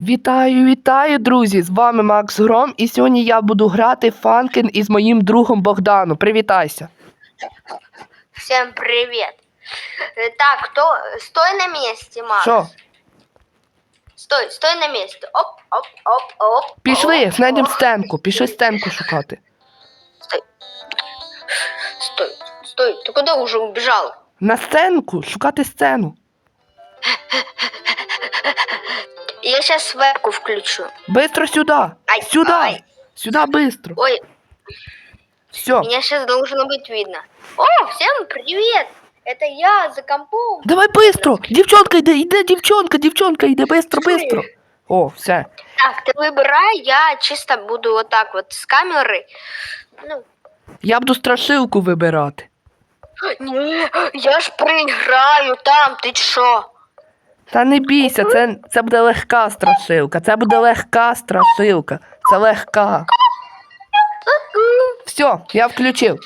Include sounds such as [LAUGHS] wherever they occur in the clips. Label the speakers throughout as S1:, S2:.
S1: Вітаю, вітаю, друзі! З вами Макс Гром, і сьогодні я буду грати Фанкен із моїм другом Богданом. Привітайся!
S2: Всем привет. Э, Так, кто? Стой на месте, Макс.
S1: Що?
S2: Стой, стой на месте. Оп, оп, оп, оп.
S1: Пішли,
S2: оп,
S1: знайдемо
S2: оп.
S1: стенку, пішли стенку шукати.
S2: Стой. Стой, стой. Ты куда уже убежал?
S1: На стенку, шукати сцену. [LAUGHS]
S2: Я сейчас вебку включу.
S1: Бистро сюди!
S2: Ай,
S1: Сюди!
S2: ай.
S1: Сюди бистро.
S2: Ой,
S1: Все.
S2: меня сейчас должно быть видно. О, всем привет. Это я за компом.
S1: Давай бистро! Дівчонка йде, йде дівчонка, дівчонка йде, бистро, бистро. О, все.
S2: Так, ты выбирай, я чисто буду вот так вот с камеры. Ну,
S1: Я буду страшилку вибирати. [GASPS]
S2: не, я ж проиграю там, ты чё?
S1: Та не бійся, це, це буде легка страшилка. Це буде легка страшилка. Це легка. Все, я включив.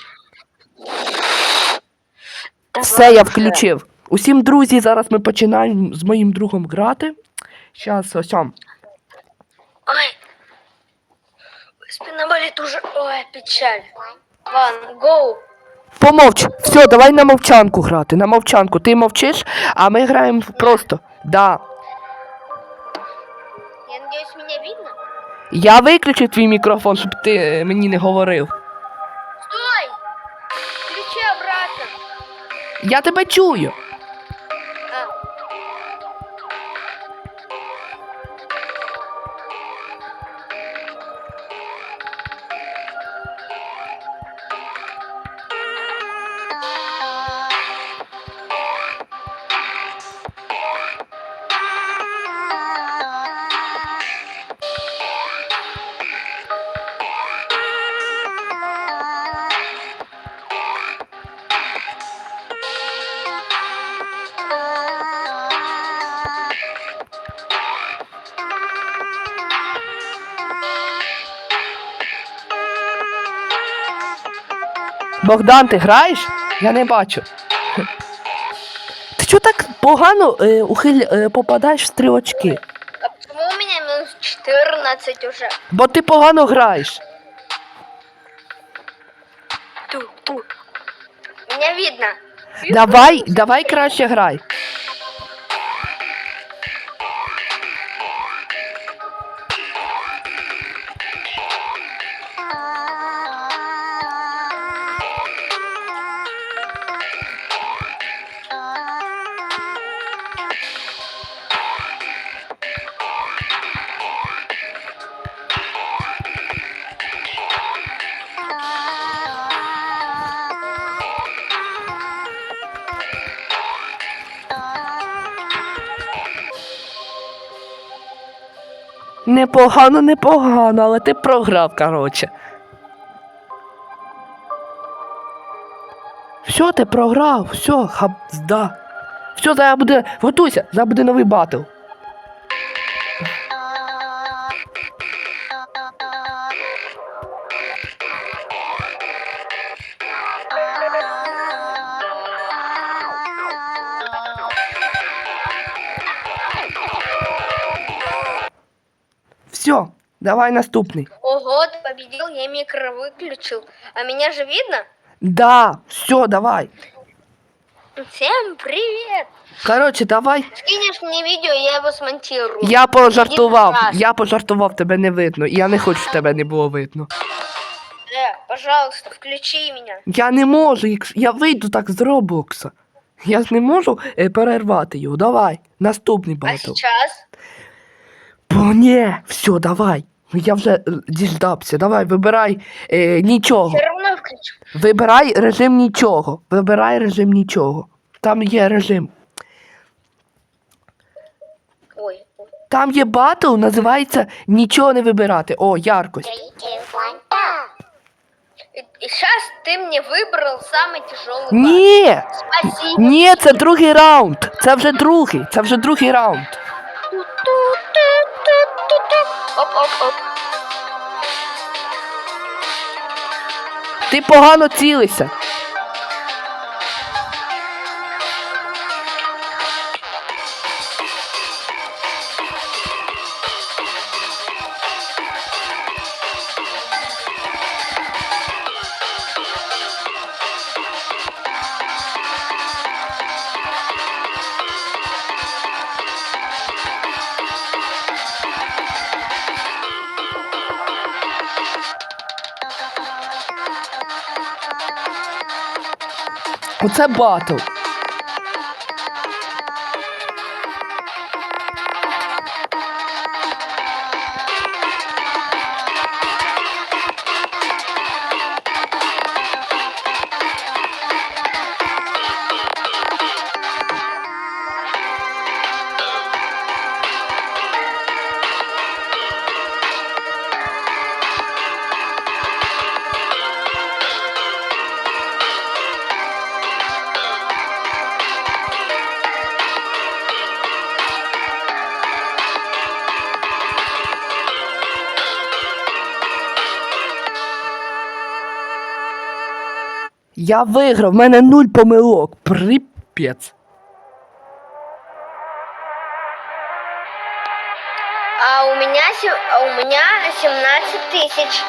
S1: Все, я включив. Усім друзі, зараз ми починаємо з моїм другом грати. Щас, ось.
S2: Ой. Спина болит уже. Ой, печаль. Ван, гоу.
S1: Помовч. Все, давай на мовчанку грати. На мовчанку. Ти мовчиш, а ми граємо просто. Да.
S2: Я надеюсь, меня видно?
S1: Я виключив твій мікрофон, щоб ти е, мені не говорив.
S2: Стой! Включи обратно.
S1: Я тебе чую. Богдан, ти граєш? Я не бачу. Ти чого так погано е, ухиль, е, попадаєш в стрілочки?
S2: А почему у меня минус 14 уже?
S1: Бо ти погано граєш.
S2: Ту, ту. Меня видно.
S1: Давай, давай краще грай. Непогано, непогано, але ти програв, коротше. Все, ти програв, все, хабзда. Все, зараз буде. Готуйся, зараз буде новий батл. Все, давай наступний.
S2: Ого, ты победил, я микро выключил. А меня же видно?
S1: Да, все, давай.
S2: Всем привет!
S1: Коротше, давай.
S2: Скинешь мне видео, я его смонтирую.
S1: Я пожартував,
S2: страшно.
S1: я пожартував, тебе не видно. І я не хочу, щоб тебе не було видно.
S2: Э, пожалуйста, включи меня.
S1: Я не можу, якщо я вийду так з Роблокса. Я ж не можу е, перервати його. Давай, наступний
S2: А
S1: батл.
S2: сейчас?
S1: Бо ні, все, давай. Я вже е, діждався. Давай, вибирай е, нічого.
S2: Все равно включу.
S1: Вибирай режим нічого. Вибирай режим нічого. Там є режим.
S2: Ой, ой.
S1: Там є батл, називається Нічого не вибирати. О, яркость.
S2: И, сейчас ты мне выбрал самый тяжелый
S1: Ні!
S2: Спасибо.
S1: Ні, це другий раунд. Це вже другий. Це вже другий раунд.
S2: Оп, оп, оп.
S1: Ти погано цілися. Оце батл. Я виграв, в мене нуль помилок. Припець.
S2: А у меня, се- а у меня 17 тысяч.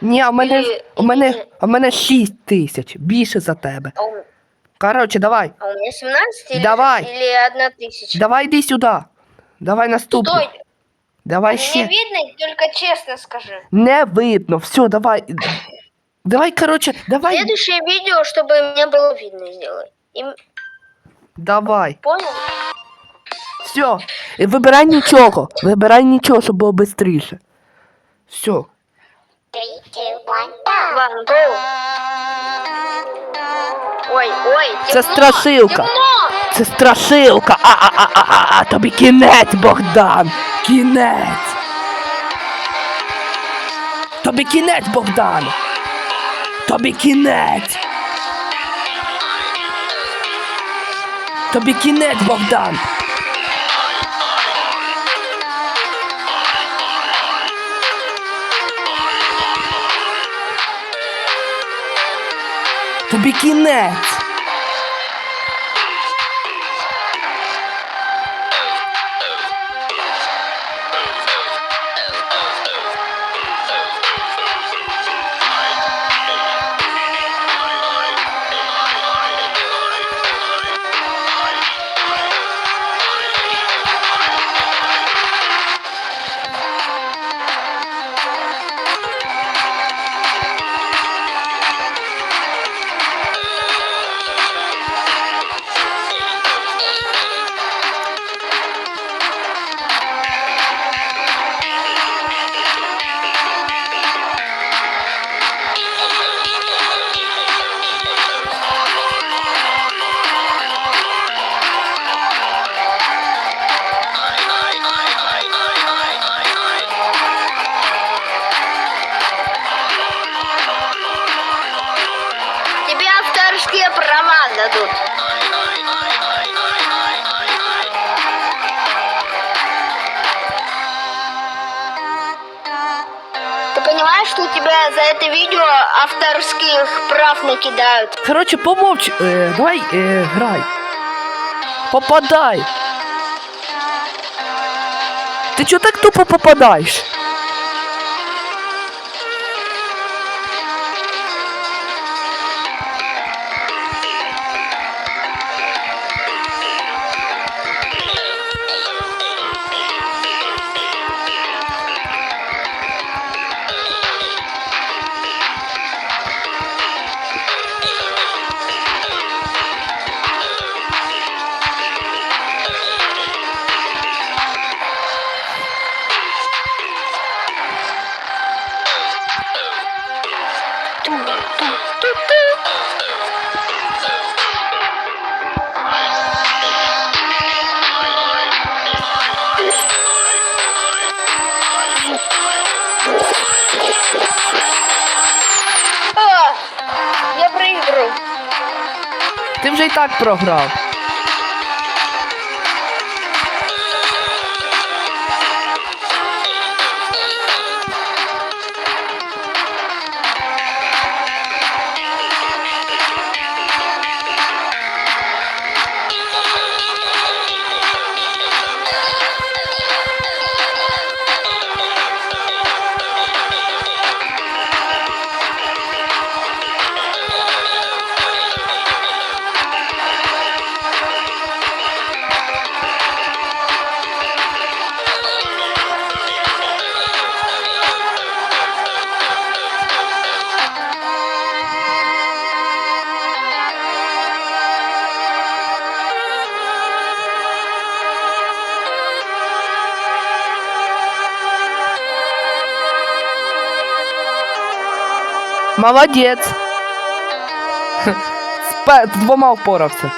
S1: Ні, а в мене, у мене,
S2: ілі-
S1: у мене 6 тисяч. Більше за тебе.
S2: А у,
S1: Коротше, давай.
S2: а у меня 17 или,
S1: Давай.
S2: или 1 тысяча?
S1: Давай йди сюди. Давай наступний.
S2: Стой,
S1: Давай
S2: мне
S1: ще.
S2: видно, только честно скажи.
S1: Не видно. Все, давай. Давай, коротше, давай.
S2: Следующее видео, чтобы мне было видно, сделай. Им...
S1: Давай.
S2: Понял?
S1: Все. Вибирай нічого. Вибирай нічого, щоб було швидше. Все.
S2: One, go. Ой, ой,
S1: Це
S2: темно,
S1: страшилка.
S2: темно.
S1: Це страшилка. А-а-а-а-а. Тобі кінець, Богдан. Кінець. Тобі кінець, Богдан. Тобі кінець. Тобі кінець, Богдан. Тобі кінець.
S2: Дадут. Ты понимаешь, что у тебя за это видео авторских прав накидают?
S1: Коротше, помовч. Е, давай е, грай. Попадай. Ти чого так тупо попадаєш?
S2: А, я проиграл.
S1: Ти вже й так програв. Молодець. З двома впорався.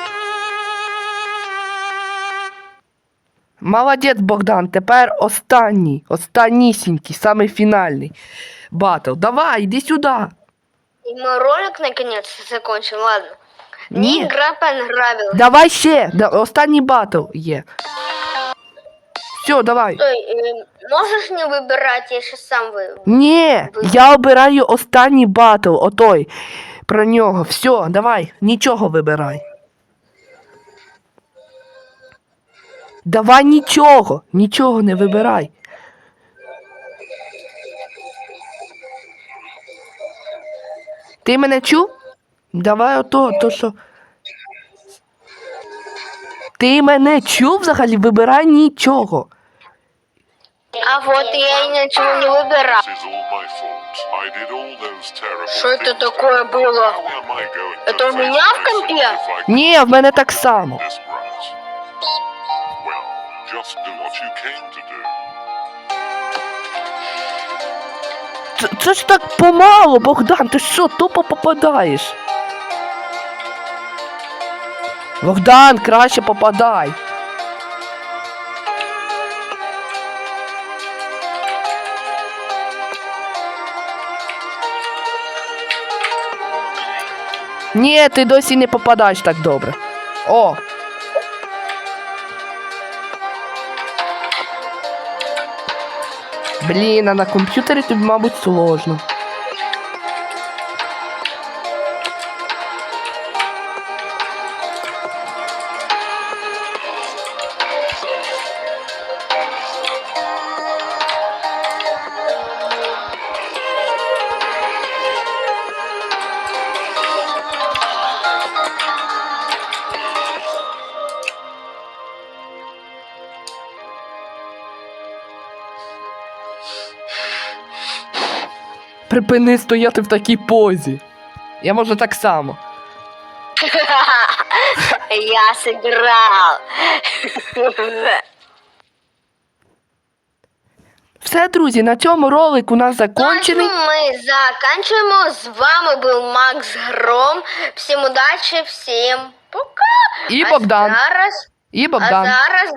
S1: Молодець, Богдан. Тепер останній, останнісінький, самий фінальний батл. Давай, іди сюди.
S2: И мы ролик наконец-то закончим, ладно.
S1: Ні.
S2: Не игра понравилась.
S1: Давай ще. Да, останній батл є. Все, давай.
S2: Стой, э, можешь не выбирать, я сейчас сам вы...
S1: Ні, я обираю останній батл, отой. Про нього. Все, давай, нічого вибирай. Давай нічого, нічого не вибирай. Ти мене чув? Давай ото, то що. Ти мене чув взагалі? Вибирай нічого.
S2: А вот я ничего не выбирал.
S3: This is all my fault. I did all those terrible
S2: Что это
S3: things.
S2: такое было?
S3: How am I going to
S2: Это у
S3: face
S2: меня в
S3: myself
S2: компе?
S3: if I
S1: Ні, в мене так само.
S3: disgrace? Well, just do what you came to do.
S1: Це, це ж так помало, Богдан, ти що, тупо попадаєш? Богдан, краще попадай. Ні, ти досі не попадаєш так добре. О! Блін, а на комп'ютері тобі, мабуть, сложно. Припини стояти в такій позі. Я можу так само. [LAUGHS]
S2: Я сыграл.
S1: Все, друзі, на цьому ролик у нас закончений.
S2: Цьому ми заканчуємо. З вами був Макс Гром. Всім удачі, всім пока.
S1: І
S2: А
S1: Богдан.
S2: зараз,
S1: І
S2: а зараз